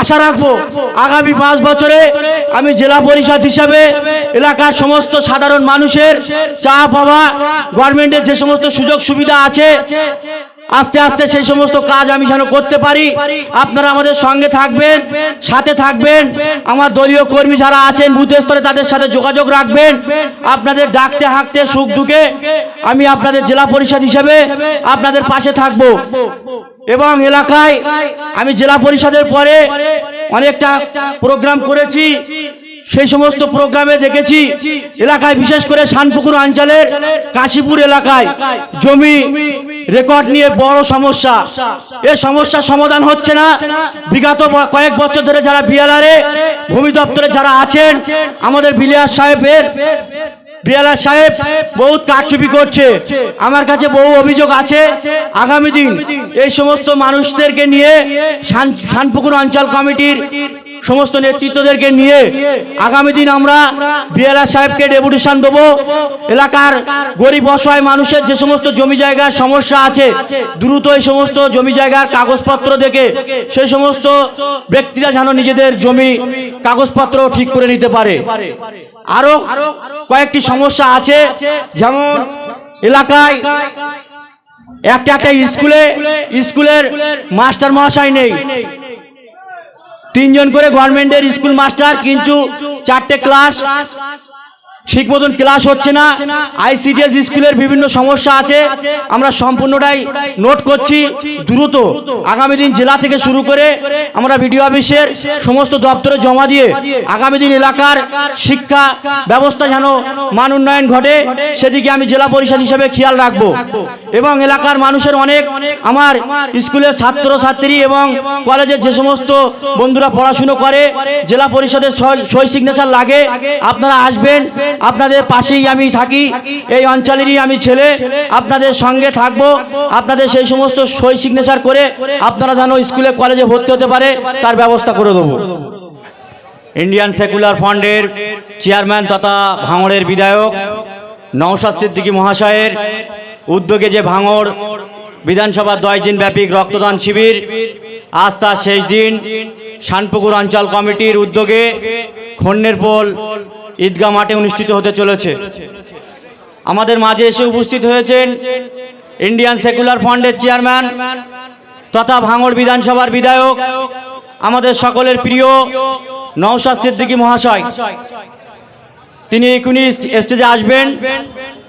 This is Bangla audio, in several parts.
আশা রাখব আগামী পাঁচ বছরে আমি জেলা পরিষদ হিসাবে এলাকার সমস্ত সাধারণ মানুষের চা পাওয়া গভর্নমেন্টের যে সমস্ত সুযোগ সুবিধা আছে, আস্তে আস্তে সেই সমস্ত কাজ আমি যেন করতে পারি। আপনারা আমাদের সঙ্গে থাকবেন, সাথে থাকবেন। আমার দলীয় কর্মী যারা আছেন, বুথ স্তরে তাদের সাথে যোগাযোগ রাখবেন। আপনাদের ডাকতে, হাঁকতে সুখ দুঃখে আমি আপনাদের জেলা পরিষদ হিসেবে আপনাদের পাশে থাকব। এবং এলাকায় আমি জেলা পরিষদের পরে অনেকটা প্রোগ্রাম করেছি, সেই সমস্ত প্রোগ্রামে দেখেছি এলাকায় বিশেষ করে শানপুকুর অঞ্চলের কাশীপুর এলাকায় জমি রেকর্ড নিয়ে বড় সমস্যা। এ সমস্যার সমাধান হচ্ছে না। বিগত কয়েক বছর ধরে যারা বিয়ালারে ভূমি দপ্তরে যারা আছেন, আমাদের বিলিয়ার সাহেবের বিয়ালার সাহেব বহুত কারচুপি করছে। আমার কাছে বহু অভিযোগ আছে। আগামী দিন এই সমস্ত মানুষদেরকে নিয়ে শান- শানপুকুর অঞ্চল কমিটির সমস্ত নেতৃত্বদেরকে নিয়ে আগামী দিন আমরা বিএলআর সাহেবকে ডেপুটেশন দেবো। এলাকার গরিব অসহায় মানুষের যে সমস্ত জমি জায়গার সমস্যা আছে, দ্রুত এই সমস্ত জমি জায়গার কাগজপত্র দেখে সেই সমস্ত ব্যক্তিরা যেন নিজেদের জমি কাগজপত্র ঠিক করে নিতে পারে। আরও কয়েকটি সমস্যা আছে। যেমন এলাকায় একটা একটা স্কুলে, স্কুলের মাস্টার মহাশয় নেই। তিনজন করে গভর্নমেন্টের স্কুল মাস্টার, কিন্তু চারটে ক্লাস ঠিক মতন ক্লাস হচ্ছে না। আইসিডিএস স্কুলের বিভিন্ন সমস্যা আছে। আমরা সম্পূর্ণটাই নোট করছি দ্রুত। আগামী দিন জেলা থেকে শুরু করে আমরা বিডিও অফিসের সমস্ত দপ্তরে জমা দিয়ে আগামী দিন এলাকার শিক্ষা ব্যবস্থা যেন মান উন্নয়ন ঘটে, সেদিকে আমি জেলা পরিষদ হিসেবে খেয়াল রাখব। এবং এলাকার মানুষের অনেক আমার স্কুলের ছাত্র ছাত্রী এবং কলেজের যে সমস্ত বন্ধুরা পড়াশুনো করে, জেলা পরিষদের সই- সিগনেচার লাগে। আপনারা আসবেন আপনাদের পাশেই আমি থাকি, এই অঞ্চলেরই আমি ছেলে, আপনাদের সঙ্গে থাকব, আপনাদের সেই সমস্ত সই সিগনেচার করে আপনারা যেন স্কুলে, কলেজে ভর্তি হতে পারে, তার ব্যবস্থা করে দেবো। ইন্ডিয়ান সেকুলার ফান্ডের চেয়ারম্যান তথা ভাঙড়ের বিধায়ক নওশাদ সিদ্দিকী মহাশয়ের উদ্যোগে যে ভাঙড় বিধানসভা দশ দিন ব্যাপী রক্তদান শিবির, আজ তার শেষ দিন। শানপুকুর অঞ্চল কমিটির উদ্যোগে খন্ডেরপোল ঈদগাহ মাঠে অনুষ্ঠিত হতে চলেছে। আমাদের মাঝে এসে উপস্থিত হয়েছেন ইন্ডিয়ান সেকুলার ফান্ডের চেয়ারম্যান তথা ভাঙড় বিধানসভার বিধায়ক আমাদের সকলের প্রিয় নওশাদ সিদ্দিকী মহাশয়। তিনি এখুনি স্টেজে আসবেন।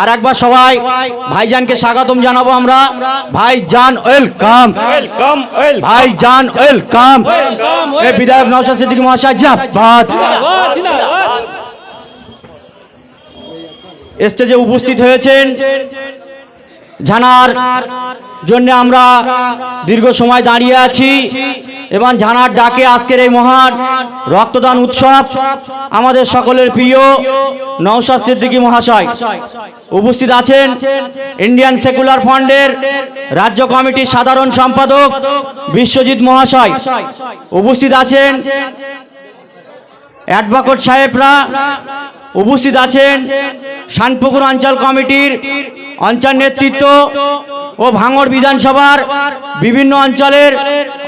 আর একবার সবাই ভাইজানকে স্বাগতম জানাব আমরা। ভাইজান ওয়েলকাম। ওয়েলকাম ভাইজান ওয়েলকাম। এই বিধায়ক নওশাদ সিদ্দিকী মহাশয় জিন্দাবাদ। স্টেজে উপস্থিত হয়েছেন। জানার জন্য আমরা দীর্ঘ সময় দাঁড়িয়ে আছি। এবং জানার ডাকে আজকের এই মহান রক্তদান উৎসব আমাদের সকলের প্রিয় নওশাদ সিদ্দিকী মহাশয় উপস্থিত আছেন। ইন্ডিয়ান সেকুলার ফান্ডের রাজ্য কমিটির সাধারণ সম্পাদক বিশ্বজিৎ মহাশয় উপস্থিত আছেন। অ্যাডভোকেট সাহেবরা উপস্থিত আছেন শানপুকুর অঞ্চল কমিটির অঞ্চল নেতৃত্ব ও ভাঙড় বিধানসভার বিভিন্ন অঞ্চলের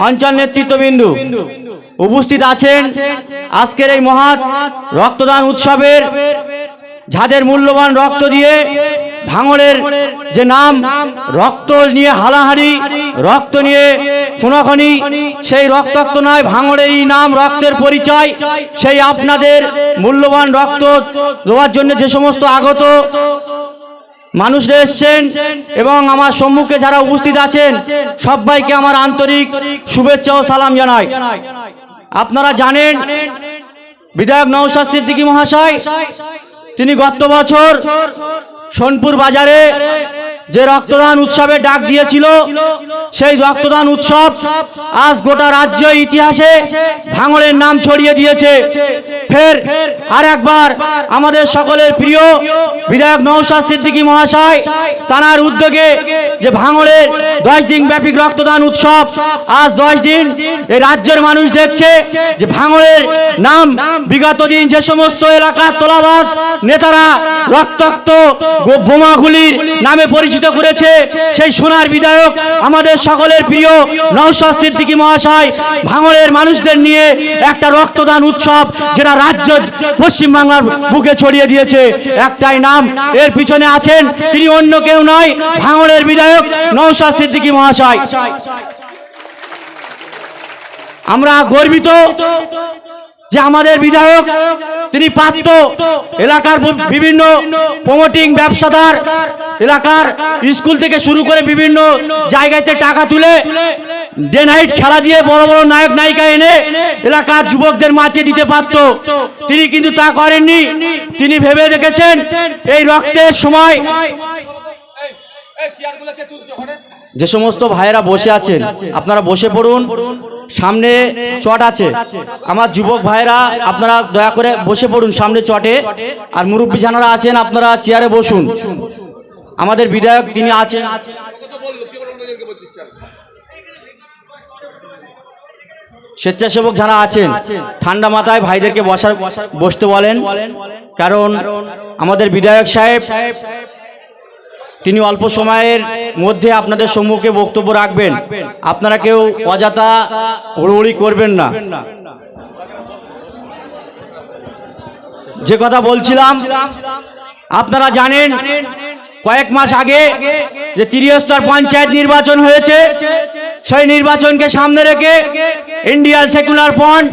অঞ্চল নেতৃত্ববিন্দু উপস্থিত আছেন। আজকের এই মহৎ রক্তদান উৎসবের যাদের মূল্যবান রক্ত দিয়ে ভাঙড়ের যে নাম, রক্ত নিয়ে হালাহারি রক্ত নিয়ে খুনাখনি সেই রক্তাক্ত নয় ভাঙড়ের নাম রক্তের পরিচয়। সেই আপনাদের মূল্যবান রক্ত দেওয়ার জন্য যে সমস্ত আগত মানুষরা এসছেন এবং আমার সম্মুখে যারা উপস্থিত আছেন, সবাইকে আমার আন্তরিক শুভেচ্ছা ও সালাম জানাই। আপনারা জানেন, বিধায়ক নৌসাদ সিদ্দিকী মহাশয়, তিনি গত বছর সোনপুর বাজারে যে রক্তদান উৎসবে ডাক দিয়েছিল, সেই রক্তদান উৎসব আজ গোটা রাজ্য ইতিহাসে ভাঙড়ের নাম ছড়িয়ে দিয়েছে। ফের আর একবার আমাদের সকলের প্রিয় বিধায়ক নৌশাদ সিদ্দিকী মহাশয় তানার উদ্যোগে যে ভাঙড়ের দশ দিন ব্যাপী রক্তদান উৎসব আজ দশ দিন এই রাজ্যের মানুষ দেখছে যে ভাঙড়ের নাম বিগত দিন যে সমস্ত এলাকার তোলাবাস নেতারা রক্তাক্ত বোমাগুলির নামে পরিচিত করেছে সেই সোনার বিধায়ক আমাদের সকলের প্রিয় নৌশাদ সিদ্দিকী মহাশয় ভাঙড়ের মানুষদের নিয়ে একটা রক্তদান উৎসব যেটা রাজ্য পশ্চিমবাংলার বুকে ছড়িয়ে দিয়েছে। একটাই নাম, এর পিছনে আছেন তিনি অন্য কেউ নয়, ভাঙড়ের বিধায়ক নৌশাদ সিদ্দিকী মহাশয়। আমরা গর্বিত যে আমাদের বিধায়ক, তিনি পাত্র এলাকার বিভিন্ন প্রমোটিং ব্যবসাদার এলাকার স্কুল থেকে শুরু করে বিভিন্ন জায়গাতে টাকা তুলে ডে নাইট খেলা দিয়ে বড় বড় নায়ক নায়িকা এনে এলাকার যুবকদের মাঠে দিতে পারত। তিনি কিন্তু তা করেননি। তিনি ভেবে দেখেছেন এই রক্তের সময় যে সমস্ত ভাইয়েরা বসে আছেন, আপনারা বসে পড়ুন। সামনে চট আছে। আমার যুবক ভাইয়েরা, আপনারা দয়া করে বসে পড়ুন সামনে চটে। আর মুরব্বী যারা আছেন, আপনারা চেয়ারে বসুন। আমাদের বিধায়ক তিনি আছেন। স্বেচ্ছাসেবক যারা আছেন, ঠান্ডা মাথায় ভাইদেরকে বসার বসতে বলেন। কারণ আমাদের বিধায়ক সাহেব, তিনি অল্প সময়ের মধ্যে আপনাদের সম্মুখে বক্তব্য রাখবেন। আপনারা কেউ অযথা হুড়োহুড়ি করবেন না। যে কথা বলছিলাম, আপনারা জানেন, কয়েক মাস আগে যে ত্রিস্তর পঞ্চায়েত নির্বাচন হয়েছে সেই নির্বাচনকে সামনে রেখে ইন্ডিয়ান সেকুলার ফ্রন্ট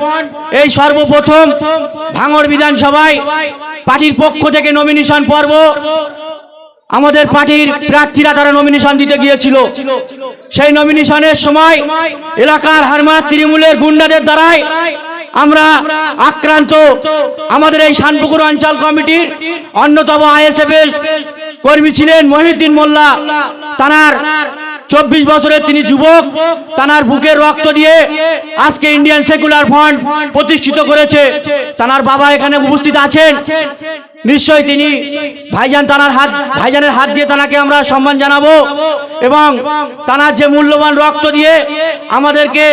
এই সর্বপ্রথম ভাঙড় বিধানসভায় পার্টির পক্ষ থেকে নমিনেশন পর্ব। আমাদের পার্টির প্রার্থীরা তারা নমিনেশন দিতে গিয়েছিল। সেই নমিনেশনের সময় এলাকার হারমাত তৃণমূলের গুন্ডাদের দ্বারাই আমরা আক্রান্ত আমাদের এই শানপুকুর অঞ্চল কমিটির অন্যতম আইএসএফ এর কর্মী ছিলেন মহিউদ্দিন মোল্লা। তানার চব্বিশ বছরের তিনি যুবক, তানার বুকের রক্ত দিয়ে আজকে ইন্ডিয়ান সেকুলার ফ্রন্ট প্রতিষ্ঠিত করেছে। তানার বাবা এখানে উপস্থিত আছেন। নিশ্চয়ই তিনি ভাইজান তানার হাত, ভাইজানের হাত দিয়ে তানাকে আমরা সম্মান জানাব এবং তানার যে মূল্যবান রক্ত দিয়ে আমাদেরকে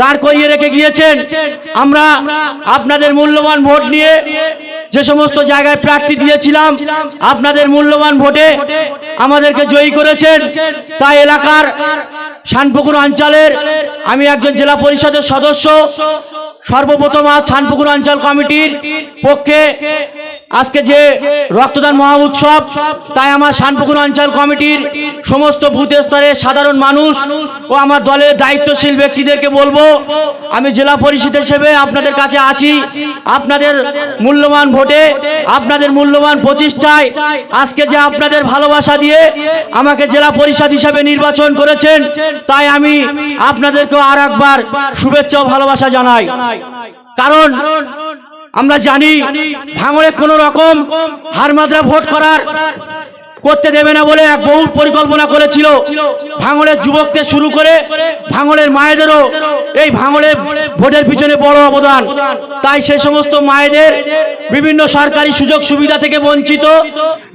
দাঁড় করিয়ে রেখে গিয়েছেন, আমরা আপনাদের মূল্যবান ভোট নিয়ে যে সমস্ত জায়গায় প্রার্থী দিয়েছিলাম, আপনাদের মূল্যবান ভোটে আমাদেরকে জয়ী করেছেন। তাই এলাকার শানপুকুর অঞ্চলের আমি একজন জেলা পরিষদের সদস্য। সর্বপ্রথম আজ শানপুকুর অঞ্চল কমিটির পক্ষে আজকে যে রক্তদান মহা উৎসব, তাই আমার শানপুকুর অঞ্চল কমিটির সমস্ত বুথ স্তরের সাধারণ মানুষ ও আমার দলের দায়িত্বশীল ব্যক্তিদেরকে বলব, আমি জেলা পরিষদ হিসেবে আপনাদের কাছে আছি। আপনাদের মূল্যবান ভোটে, আপনাদের মূল্যবান প্রতিষ্ঠায় আজকে যে আপনাদের ভালোবাসা দিয়ে আমাকে জেলা পরিষদ হিসাবে নির্বাচন করেছেন, তাই আমি আপনাদেরকেও আর একবার শুভেচ্ছা ও ভালোবাসা জানাই। কারণ আমরা জানি ভাঙড়ে কোনো রকম হারমাদ্রা ভোট করার করতে দেবে না বলে এক বহু পরিকল্পনা করেছিল। ভাঙড়ের যুবকদের শুরু করে ভাঙড়ের মায়েদেরও এই ভাঙড়ে ভোটের পিছনে বড় অবদান। তাই সে সমস্ত মায়েদের বিভিন্ন সরকারি সুযোগ সুবিধা থেকে বঞ্চিত।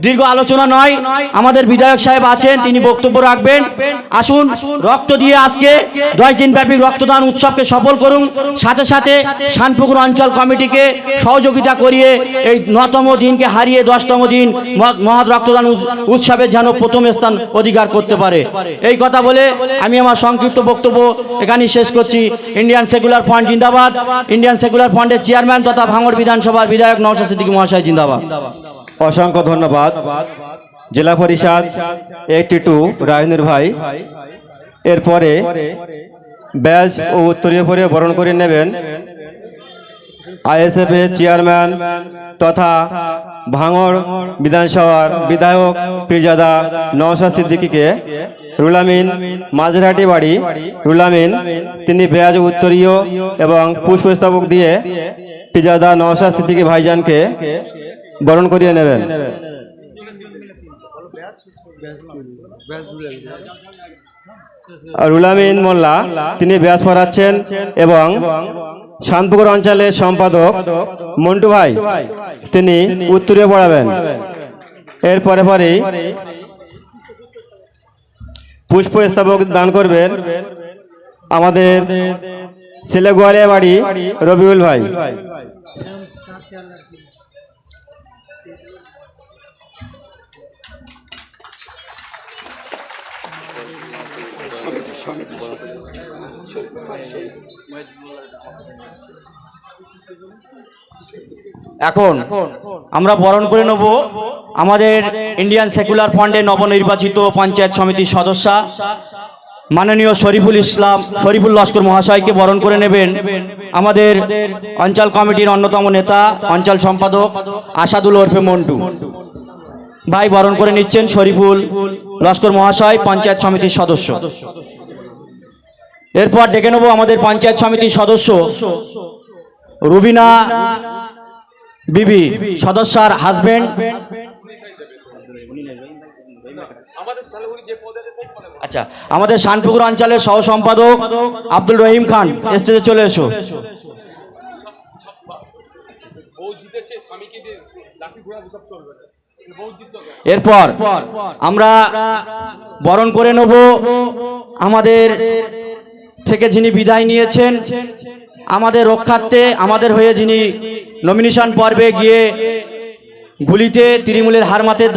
দীর্ঘ আলোচনা নয়, আমাদের বিধায়ক সাহেব আছেন, তিনি বক্তব্য রাখবেন। আসুন, রক্ত দিয়ে আজকে দশ দিন ব্যাপী রক্তদান উৎসবকে সফল করুন। সাথে সাথে শানপুকুর অঞ্চল কমিটিকে সহযোগিতা করিয়ে এই নতম দিনকে হারিয়ে দশতম দিন মহ- মহৎ রক্তদান উৎসবে যেন প্রথম স্থান অধিকার করতে পারে। এই কথা বলে আমি আমার সংক্ষিপ্ত বক্তব্য এখানেই শেষ করছি। ইন্ডিয়ান সেকুলার ফ্রন্ট জিন্দাবাদ। ইন্ডিয়ান সেকুলার ফ্রন্টের চেয়ারম্যান তথা ভাঙড় বিধানসভার বিধায়ক নওশাদ সিদ্দিকী মহাশয় জিন্দাবাদ। অসংখ্য ধন্যবাদ। জেলা পরিষদ এইটি টু রায়নুর ভাই। এরপরে ব্যাজ ও উত্তরীয় পরে বরণ করে নেবেন আইএসএফ এর চেয়ারম্যান তথা ভাঙড় বিধানসভার বিধায়ক পীরজাদা নওশাদ সিদ্দিকীকে রুলামিন মাঝরাটি বাড়ি, রুলামিন তিনি ব্যাজ উত্তরীয় এবং পুষ্পস্তবক দিয়ে পীরজাদা নওশাদ সিদ্দিকী ভাইজানকে বরণ করিয়ে নেবেন। রুলামিন মোল্লা, তিনি ব্যাস পড়াচ্ছেন এবং শান্তপুকুর অঞ্চলের সম্পাদক মন্টু ভাই, তিনি উত্তরে পড়াবেন। এর পরে পুষ্প স্থাপক দান করবেন আমাদের ছেলে গোয়ালিয়া বাড়ি রবিউল ভাই। এখন আমরা বরণ করে নেব আমাদের ইন্ডিয়ান সেকুলার ফান্ডের নবনির্বাচিত পঞ্চায়েত সমিতির সদস্যা, মাননীয় শরীফুল ইসলাম, শরীফুল লস্কর মহাশয়কে বরণ করে নেবেন আমাদের অঞ্চল কমিটির অন্যতম নেতা, অঞ্চল সম্পাদক আসাদুল ওরফে মন্টু। ভাই, বরণ করে নিচ্ছেন শরীফুল লস্কর মহাশয়, পঞ্চায়েত সমিতির সদস্য। এরপর ডেকে নেব আমাদের পঞ্চায়েত সমিতির সদস্য, রুবিনা বিবি সদস্যার হাজবেন্ড আচ্ছা আমাদের শানপুকুর অঞ্চলের সহ সম্পাদক আব্দুল রহিম খান স্টেজে চলে এসো। এরপর আমরা বরণ করে নেব আমাদের থেকে যিনি বিদায় নিয়েছেন, আমাদের রক্ষার্থে, আমাদের হয়ে যিনি নমিনেশন পর্বে গিয়ে গুলিতে তৃণমূলের হার মাতে